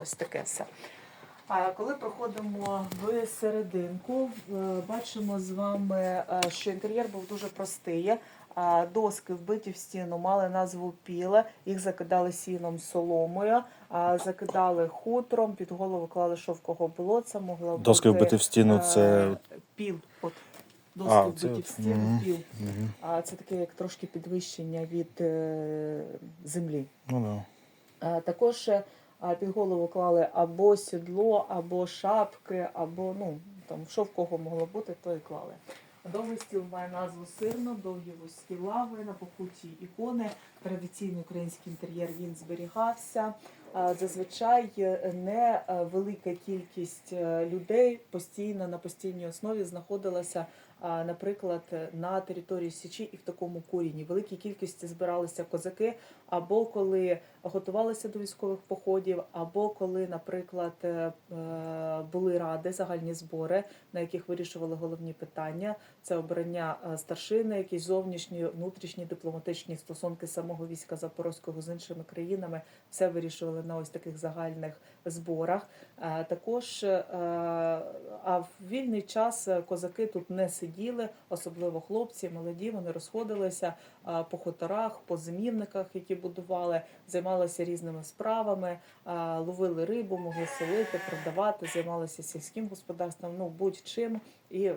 Ось таке все. А коли проходимо в серединку, е, бачимо з вами, е, що інтер'єр був дуже простий. Доски вбиті в стіну мали назву піла, їх закидали сіном соломою, а закидали хутром, під голову клали шовкового болота. Могла Доски бути, вбиті в стіну е, це. піл. От доски А, вбиті це- в стіну, піл. А це таке як трошки підвищення від е, землі. Ну да. Також е, під голову клали або сідло, або шапки, або ну там що в кого могло бути, то і клали. Довгий стіл має назву сирно, довгі вузькі лави, на покуті ікони. Традиційний український інтер'єр він зберігався. Зазвичай не е, велика кількість е, людей постійно на постійній основі знаходилася, наприклад, на території Січі і в такому куріні. Великій кількості збиралися козаки, або коли готувалися до військових походів, або коли, наприклад, е, були ради, загальні збори, на яких вирішували головні питання. Це обрання е, старшини, якісь зовнішні, внутрішні дипломатичні стосунки самого війська Запорозького з іншими країнами. Все вирішували на ось таких загальних зборах. Е, Також а в вільний час козаки тут не сиділи, особливо хлопці, молоді. Вони розходилися по хуторах, по зимівниках, які будували, займалися різними справами, ловили рибу, могли солити, продавати, займалися сільським господарством, ну будь-чим. І е,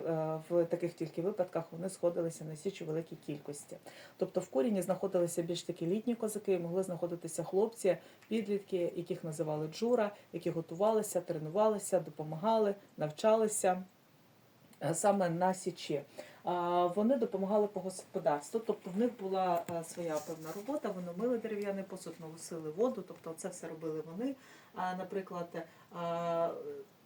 в таких тільки випадках вони сходилися на січ у великій кількості. Тобто в куріні знаходилися більш такі літні козаки, могли знаходитися хлопці, підлітки, яких називали джура, які готувалися, тренувалися, допомагали, навчалися саме на січі. Вони допомагали по господарству, тобто в них була е, своя певна робота. Вони мили дерев'яний посуд, носили воду, тобто це все робили вони. Наприклад,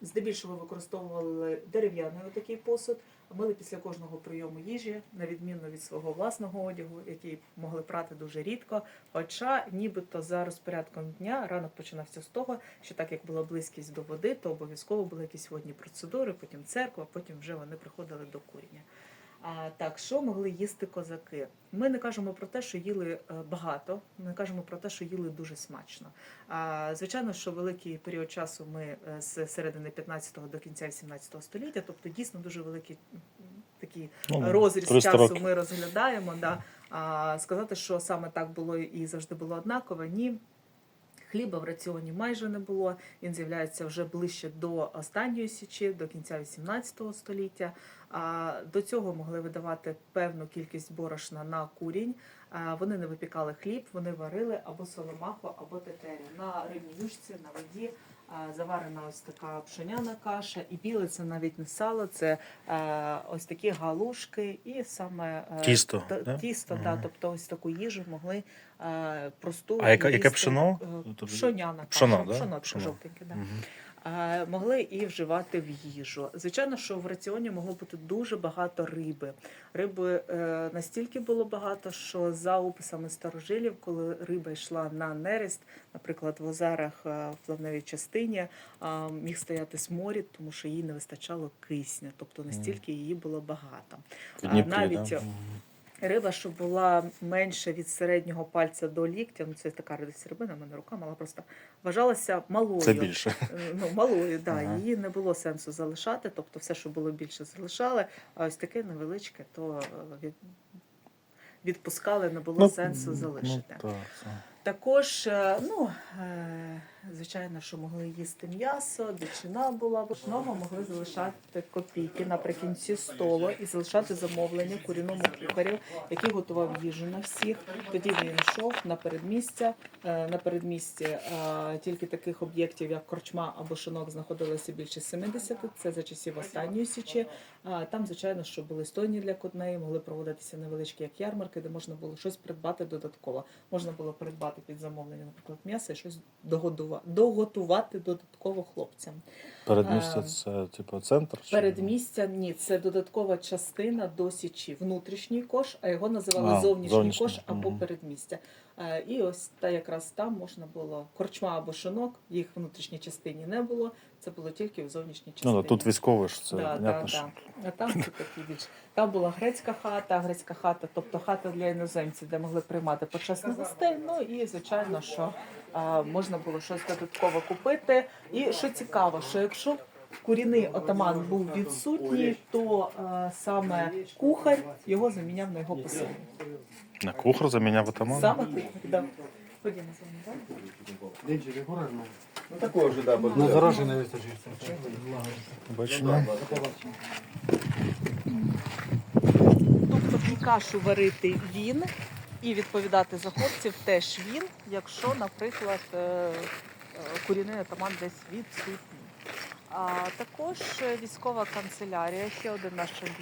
здебільшого використовували дерев'яний такий посуд, мили після кожного прийому їжі, на відміну від свого власного одягу, який могли прати дуже рідко. Хоча, нібито за розпорядком дня ранок починався з того, що так як була близькість до води, то обов'язково були якісь водні процедури, потім церква, потім вже вони приходили до курення. Так, що могли їсти козаки? Ми не кажемо про те, що їли е, багато, ми не кажемо про те, що їли дуже смачно. Звичайно, що великий період часу ми е, з середини 15-го до кінця 18 століття, тобто дійсно дуже великий такий Ну, розріз часу років. ми розглядаємо. Да. А, сказати, що саме так було і завжди було однаково, ні. Хліба в раціоні майже не було. Він з'являється вже ближче до останньої січі, до кінця 18 століття. А до цього могли видавати певну кількість борошна на курінь. А Вони не випікали хліб, вони варили або соломаху, або тетерю. На рибній юшці, на воді заварена ось така пшеняна каша, і біле це навіть не сало, це е, ось такі галушки і саме е, Тісто, та- да? тісто да, Мгм. тобто ось таку їжу могли е, просту. А яка- яке їсти, пшено? е, Пшоняна каша, да? пшоно, таке Пшоно. жовтеньке, да. Мгм. Могли і вживати в їжу. Звичайно, що в раціоні могло бути дуже багато риби. Риби е, настільки було багато, що за описами старожилів, коли риба йшла на нерест, наприклад, в озерах е, в плавневій частині, міг стояти сморід, тому що їй не вистачало кисня, тобто настільки її було багато. Дніпрі, навіть да? Риба, щоб була менше від середнього пальця до ліктя, ну це така рибина, в мене рука мала просто вважалася малою. Це більше. Е, Ну, малою, да. Ага. Її не було сенсу залишати, тобто все, що було більше, залишали, а ось таке невеличке, то е, від... відпускали, не було сенсу залишити. Ну, так. Також, е, ну, е, звичайно, що могли їсти м'ясо, дичина була. Знову могли залишати копійки наприкінці столу і залишати замовлення куріному кухарю, який готував їжу на всіх. Тоді він йшов на передмістя. Е, На передмісті тільки таких об'єктів, як корчма або шинок, знаходилося більше 70. Це за часів останньої січі. Там, звичайно, що були стойні для коней, могли проводитися невеличкі як ярмарки, де можна було щось придбати додатково. Можна було придбати під замовлення, наприклад, м'ясо і щось догодува- догодувати додатково хлопцям. Передмістя Е, це типу центр? чи- Передмістя ні, це додаткова частина до січі, внутрішній кош, а його називали А, зовнішній зовнішній, кош або мгм. передмістя. Е, І ось та якраз там можна було корчма або шинок, їх в внутрішній частині не було. Це було тільки в зовнішній частині. Ну, тут військовий ж це Да, да, що. да. А там це такі більш. Там була грецька хата, грецька хата, тобто хата для іноземців, де могли приймати почесних гостей. Ну і звичайно, що а, можна було щось додатково купити. І що цікаво, що якщо курінний отаман був відсутній, то а, саме кухар його заміняв на його посилення. На кухар заміняв атаман. Саме кухар, да. Ходімо з вами, так? Ну же, да, На под дорожі не вистачить. Бачимо. Тобто і кашу варити він, і відповідати за хлопців теж він, якщо, наприклад, корінний е, атаман десь відсутній. А також е, військова канцелярія, ще один наш об'єкт.